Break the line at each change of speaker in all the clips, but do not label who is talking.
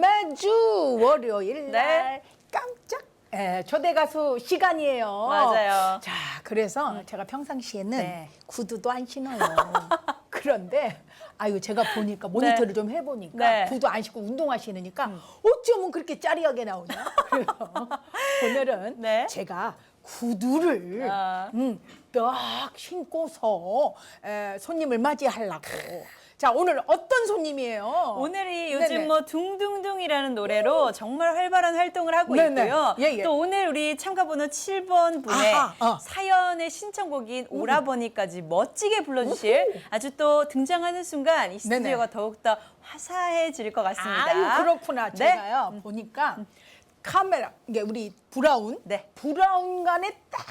매주 월요일 날
네.
깜짝 예, 초대 가수 시간이에요.
맞아요.
자, 그래서 제가 평상시에는
네.
구두도 안 신어요. 그런데 아유 제가 보니까 모니터를
네.
좀 해보니까
네. 음.
구두 안 신고 운동화 신으니까 어쩌면 그렇게 짜리하게 나오냐. 그래서 오늘은
네.
제가 구두를
아.
음, 딱 신고서 에, 손님을 맞이하려고. 자 오늘 어떤 손님이에요?
오늘이 요즘
네네.
뭐 둥둥둥이라는 노래로 정말 활발한 활동을 하고
네네.
있고요.
예, 예.
또 오늘 우리 참가 번호 7번 분의
아하, 어.
사연의 신청곡인 오라버니까지 멋지게 불러주실 아주 또 등장하는 순간 이. 스튜디오가 더욱더 화사해질 것 같습니다.
아유 그렇구나.
네.
제가요 보니까 카메라 이게 우리 브라운
네.
브라운 간에 딱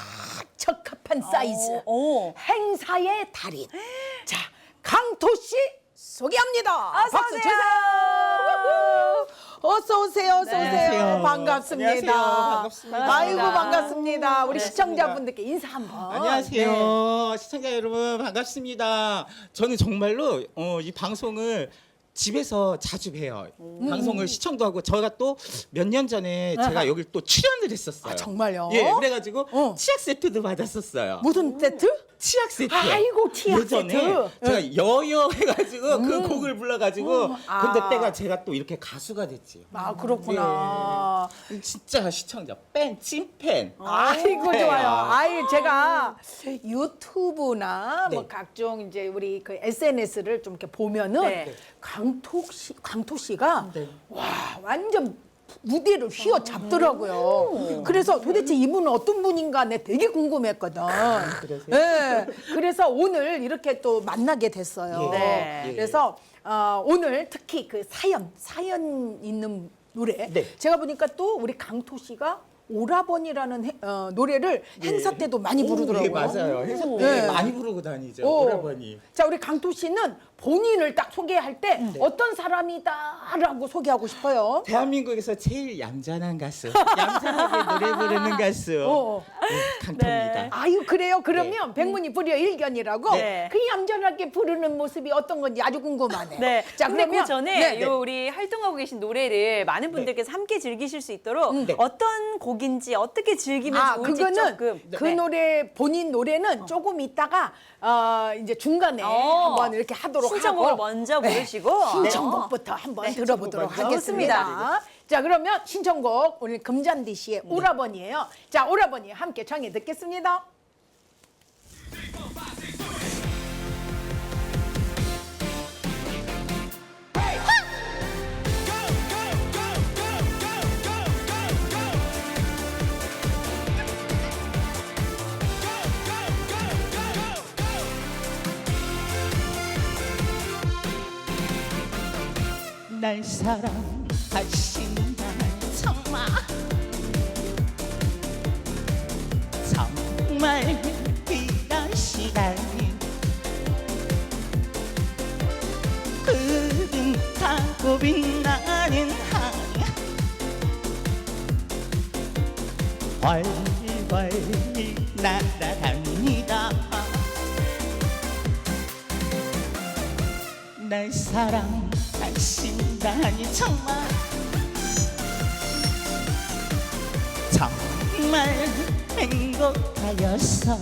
적합한 사이즈
오.
행사의 달인. 자 강토 씨 소개합니다.
어서
박수
오세요.
주세요. 어서 오세요. 어서
네.
오세요.
안녕하세요.
반갑습니다.
안녕하세요. 반갑습니다.
아이고 반갑습니다. 우리
네.
시청자분들께 인사 한번.
안녕하세요.
네.
시청자 여러분 반갑습니다. 저는 정말로 어, 이 방송을 집에서 자주 봬요.
음.
방송을 시청도 하고 저희가 또 몇 년 전에 제가 여기 또 출연을 했었어요.
아, 정말요?
예, 그래가지고
어.
치약 세트도 받았었어요.
무슨 세트?
치약 세트.
아이고, 치약
예전에
세트. 음.
제가 여여 해가지고 그 곡을 불러가지고
아.
근데 때가 제가 또 이렇게 가수가 됐지.
아 그렇구나.
진짜 시청자 팬 찐팬.
아이고
네.
좋아요. 아이 제가 유튜브나 뭐
네.
각종 이제 우리 그 SNS를 좀 이렇게 보면은
네.
강토 씨, 강토 씨가
네.
와 완전 무대를 휘어 잡더라고요. 그래서 도대체 이분은 어떤 분인가 내 되게 궁금했거든.
그러세요?
네. 그래서 오늘 이렇게 또 만나게 됐어요.
네.
예.
그래서 어, 오늘 특히 그 사연 사연 있는 노래
네.
제가 보니까 또 우리 강토 씨가 오라버니라는 해- 어, 노래를 행사 때도 많이
오,
부르더라고요.
예, 맞아요. 행사 때
네.
많이 부르고 다니죠.
오.
오라버니.
자, 우리 강토 씨는 본인을 딱 소개할 때
네.
어떤 사람이다라고 소개하고 싶어요.
대한민국에서 제일 얌전한 가수, 얌전하게 노래 부르는 가수
어.
네, 강토입니다.
네.
아유 그래요? 그러면 백문이 불여 일견이라고
네.
그 얌전하게 부르는 모습이 어떤 건지 아주 궁금하네.
네.
자,
근데
그러면
그 전에
네, 네.
요 우리 활동하고 계신 노래를 많은 분들께서 함께 즐기실 수 있도록
네.
어떤 곡 인지 어떻게 즐기면
아,
좋을지
그거는
조금
그
네.
노래 본인 노래는 조금 있다가 어, 이제 중간에
어.
한번 이렇게 하도록
신청곡을
하고
먼저
네,
부르시고
신청곡부터 한번
네,
들어보도록
신청곡 먼저.
하겠습니다.
좋습니다.
자, 그러면 신청곡 오늘 금잔디 씨의
네.
오라버니예요. 자, 오라버니 함께 청해 듣겠습니다.
날 사랑하신다. 정말. 정말 이러시다니 흐릿하고 빛나는 하늘 활활 날아갑니다. 날 사랑 하신다니 정말 정말 행복하여서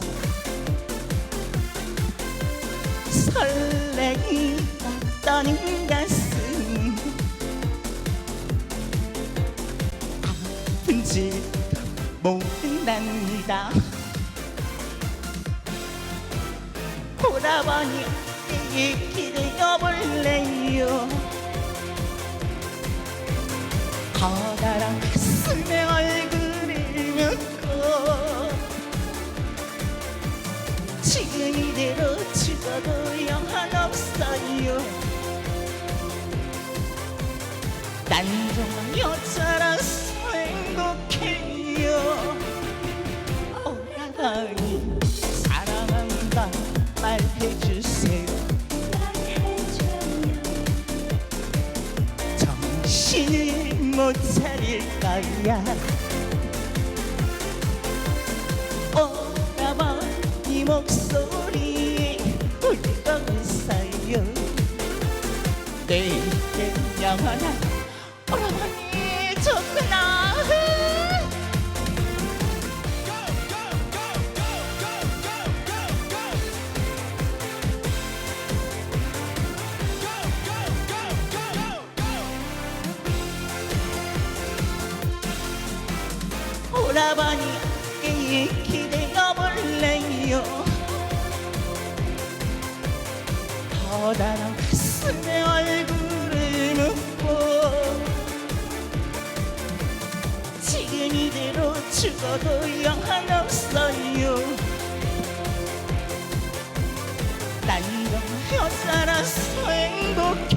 설레이다 떠는 가슴 아픈지도 모른답니다. 오라버니 이 길을 여볼래요 커다란 가슴에 얼굴을 묻고 지금 이대로 죽어도 영한없어요. 난 정말 여자라서 행복해요. 오라버니 사랑한다 말해주세요 못 차릴 거야. 오라버니 목소리 울고 있어요 내게 영원한 오라버니께 기대어 볼래요. 커다란 가슴에 얼굴을 묻고 지금 이대로 죽어도 영한 없어요. 난좀 헤어살아서 행복해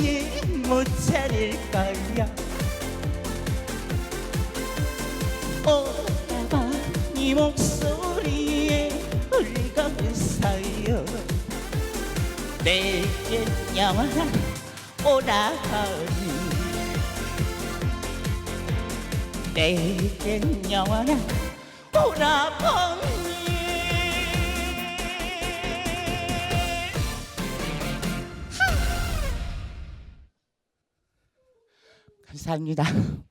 정신이 못 차릴 거야. 오라버니 목소리에 울거있어요. 내게 영원한 오라버니. 내겐 영원한 오라버니 감사합니다.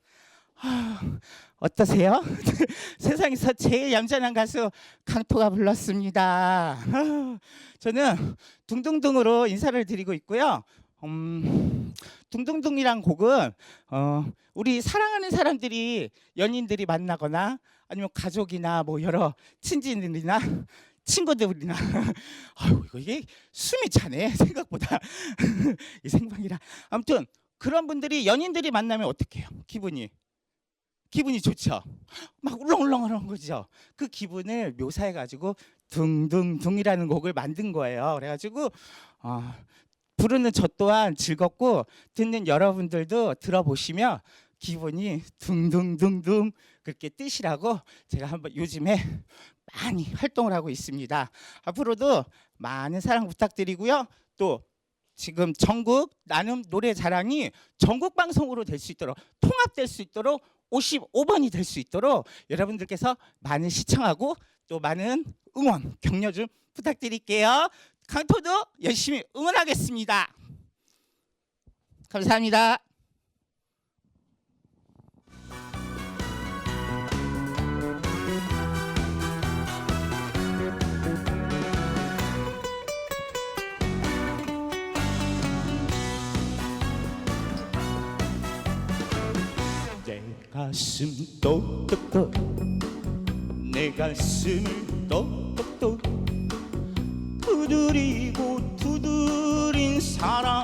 아, 어떠세요? 세상에서 제일 얌전한 가수 강토가 불렀습니다. 아, 저는 둥둥둥으로 인사를 드리고 있고요. 음, 둥둥둥이란 곡은 어, 우리 사랑하는 사람들이 연인들이 만나거나 아니면 가족이나 뭐 여러 친지들이나 친구들이나 아유 이게 숨이 차네 생각보다 이 생방이라 아무튼 그런 분들이 연인들이 만나면 어떡해요? 기분이. 기분이 좋죠. 막 울렁울렁하는 거죠. 그 기분을 묘사해 가지고 둥둥둥이라는 곡을 만든 거예요. 그래가지고 어, 부르는 저 또한 즐겁고 듣는 여러분들도 들어보시면 기분이 둥둥둥둥 그렇게 뜨시라고 제가 한번 요즘에 많이 활동을 하고 있습니다. 앞으로도 많은 사랑 부탁드리고요. 또 지금 전국 나눔 노래 자랑이 전국 방송으로 될 수 있도록 통합될 수 있도록 55번이 될 수 있도록 여러분들께서 많은 시청하고 또 많은 응원 격려 좀 부탁드릴게요. 강토도 열심히 응원하겠습니다. 감사합니다. 가슴 똑똑똑. 내 가슴을 똑똑똑. 두드리고 두드린 사랑.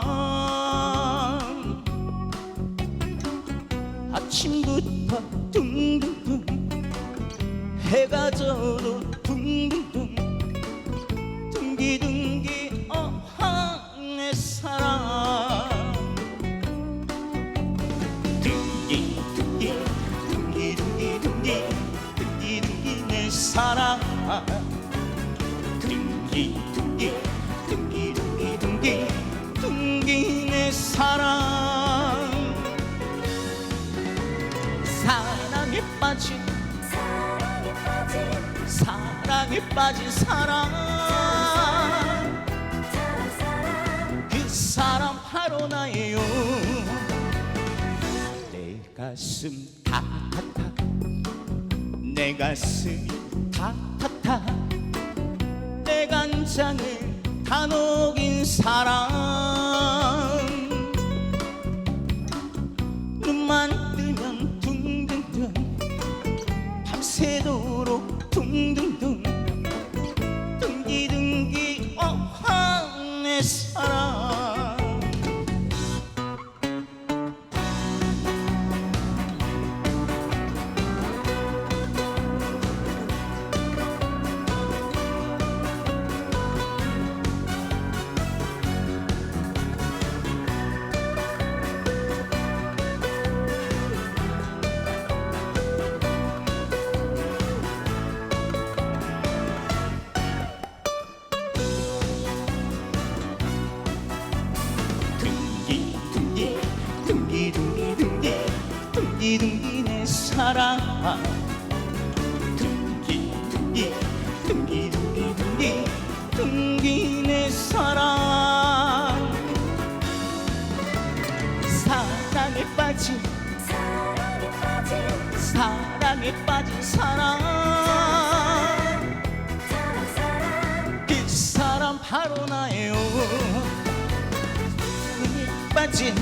아침부터 둥둥둥. 해가 져도 둥둥둥. 둥기둥기 어항 내 사랑 사랑에 빠진 사랑 그 사람 바로 나예요. 내 가슴 타타타 내 가슴이 타타타 내 간장을 다 녹인 사랑 눈만 뜨면 둥둥둥 밤새도록 둥둥둥 사랑 둥기 둥기 둥기 둥기 둥기 둥기 내 사랑 사랑에 빠진 사랑에 빠진 사랑 바로 나예요 사랑에 빠진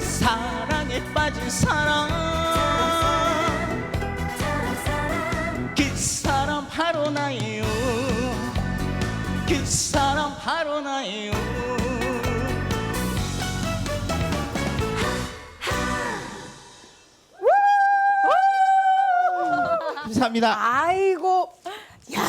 사랑에 빠진 사람 바로 나예요 그 사람 바로 나예요 감사합니다.
아이고.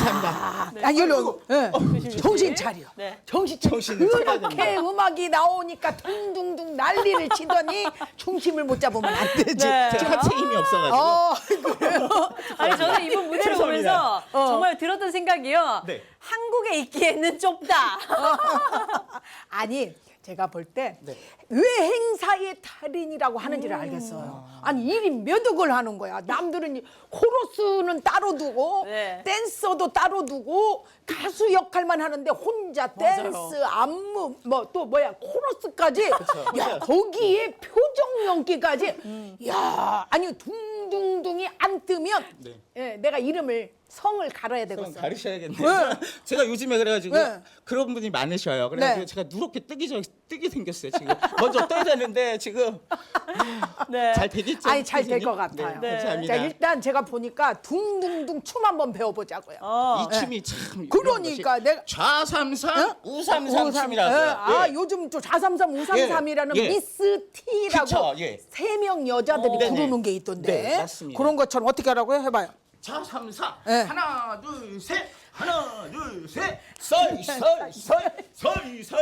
야, 아, 이거 예. 정신 차려.
네.
정신 차려.
정신을 차려야
그렇게 음악이 나오니까 둥둥둥 난리를 치더니 중심을 못 잡으면 안 되지.
네.
제가 하체 힘이 없어가지고.
어, 그래요.
아니 저는 이분 무대를
죄송합니다.
보면서 정말 들었던 생각이요.
네.
한국에 있기에는 좁다.
아니 제가 볼때
네.
왜 행사의 달인이라고 하는지를 알겠어요. 아니 일이 몇 억을 하는 거야. 남들은 이 코러스는 따로 두고
네.
댄서도 따로 두고 가수 역할만 하는데 혼자
맞아요.
댄스, 안무 뭐 또 뭐야 코러스까지 야 거기에 표정 연기까지 야 아니 둥둥둥이 안 뜨면
네.
예, 내가 이름을 성을 갈아야
좀
되겠어.
가르쳐야겠네요.
네.
제가 요즘에 그래가지고
네.
그런 분이 많으셔요. 그래가지고
네.
제가 누렇게 뜨기 전 뜨게 생겼어요. 지금 먼저 떠야 되는데 지금
네.
잘 되겠죠?
아니 잘 될
선생님?
것 같아요.
네, 감사합니다.
자 일단 제가 보니까 둥둥둥 춤 한번 배워보자고요.
어.
이 춤이 참
그러니까 내가-
좌삼삼
어?
우삼삼
오삼,
춤이라고.
예, 아 요즘 또 좌삼삼 우삼삼이라는
예, 예.
미스 T라고
그쵸, 예.
세 명 여자들이
어.
부르는 게 있던데
네, 맞습니다.
그런 것처럼 어떻게 하라고요? 해봐요.
좌삼삼
네.
하나 둘셋 하나 둘셋 설설설설설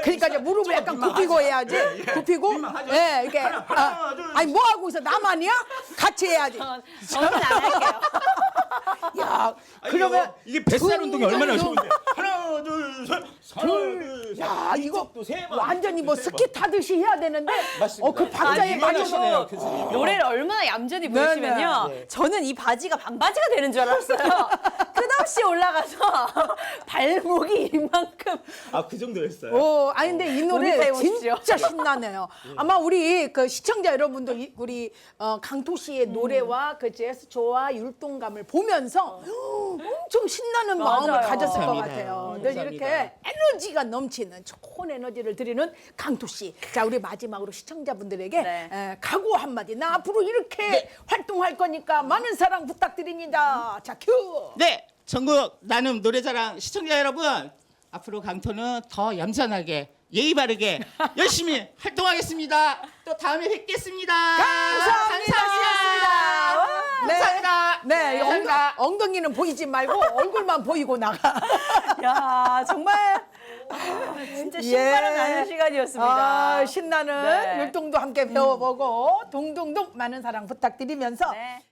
그러니까 이제 무릎을 약간 굽히고 해야지. 굽히고,
민망하죠?
예, 이게
하나,
아,
하나, 둘,
아니 뭐 하고 있어? 나만이야? 같이 해야지.
저는 안 할게요.
야,
아니,
그러면
이거, 이게 뱃살 운동이 얼마나. 좋은데 하나 하나 둘셋
야 이거 완전히 뭐 스키 타듯이 해야 되는데
맞습니다.
어그 박자에
아,
맞춰서.
노래를 얼마나 얌전히
네,
부르시면요.
네.
저는 이 바지가 반바지가 되는 줄 알았어요. 끝없이 올라가서 발목이 이만큼.
아 그 정도였어요.
오, 아니 근데 이 노래
모니터 해보십시오.
진짜 신나네요. 아마 우리 그 시청자 여러분도 이- 우리 어, 강토 씨의
음.
노래와 그 재즈 조와 율동감을 보면서 엄청 신나는
어. 맞아요.
마음을 가졌을 것. 같아요.
음,
늘
감사합니다.
이렇게 에너지가 넘치는 좋은 에너지를 드리는 강토 씨. 자, 우리 마지막으로 시청자분들에게
네.
에, 각오 한마디. 나 앞으로 이렇게
네.
활동할 거니까 많은 사랑 부탁드립니다. 자, 큐.
네, 전국 나눔 노래자랑 시청자 여러분, 앞으로 강토는 더 얌전하게 예의 바르게 열심히 활동하겠습니다. 또 다음에 뵙겠습니다.
감사합니다. 네.
감사합니다.
네, 엉,
감사합니다.
엉덩이는 보이지 말고 얼굴만 보이고 나가.
야 정말 아, 진짜 신바람
예.
나는 시간이었습니다.
아, 신나는
네.
율동도 함께 배워보고 동동동 많은 사랑 부탁드리면서
네.